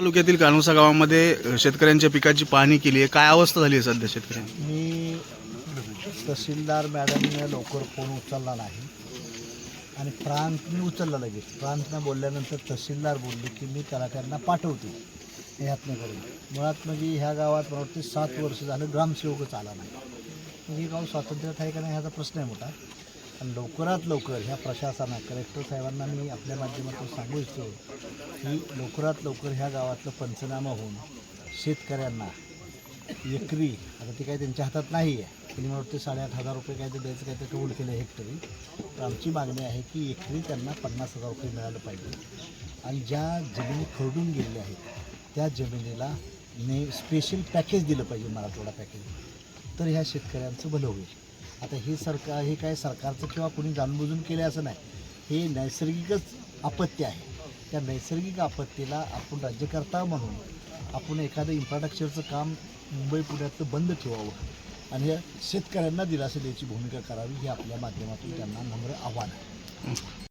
तालुक्यातील कानुसा गावामध्ये शेतकऱ्यांच्या पिकाची पाहणी केली आहे. काय अवस्था झाली आहे सध्या शेतकऱ्यांची? मी तहसीलदार मॅडमने लवकर फोन उचलला नाही. आणि प्रांतने उचलला लगेच. प्रांतनं बोलल्यानंतर तहसीलदार बोलले की मी कलाकारांना पाठवते. ह्यातनं करून. मुळात म्हणजे ह्या गावात मला वाटते सात वर्ष झालं ग्रामसेवकच आला नाही. म्हणजे हे गाव स्वातंत्र्यात आहे का नाही ह्याचा प्रश्न आहे मोठा. आणि लवकरात लवकर ह्या प्रशासना कलेक्टर साहेबांना मी आपल्या माध्यमातून सांगू इच्छितो की लवकरात लवकर ह्या गावातलं पंचनामा होऊन शेतकऱ्यांना एकरी आता ती काही त्यांच्या हातात नाही आहे त्यांनी मला साडेआठ हजार रुपये काहीतरी द्यायचं काहीतरी कबूल केलं आहे हेक्टरी. तर आमची मागणी आहे की एकरी त्यांना पन्नास हजार रुपये मिळालं पाहिजे. आणि ज्या जमिनी खरडून गेलेल्या आहेत त्या जमिनीला ने स्पेशल पॅकेज दिलं पाहिजे मराठवाडा पॅकेज तर ह्या शेतकऱ्यांचं भलं होईल. आता हे सरकार हे काय सरकारचं किंवा कुणी जाणबुजून केलं असं नाही. हे नैसर्गिकच आपत्ती आहे. त्या नैसर्गिक आपत्तीला आपण राज्यकर्ता म्हणून आपण एखादं इन्फ्रास्ट्रक्चरचं काम मुंबई पुण्यातलं बंद ठेवावं. आणि शेतकऱ्यांना दिलासा द्यायची भूमिका करावी ही आपल्या माध्यमातून त्यांना नम्र आव्हान आहे.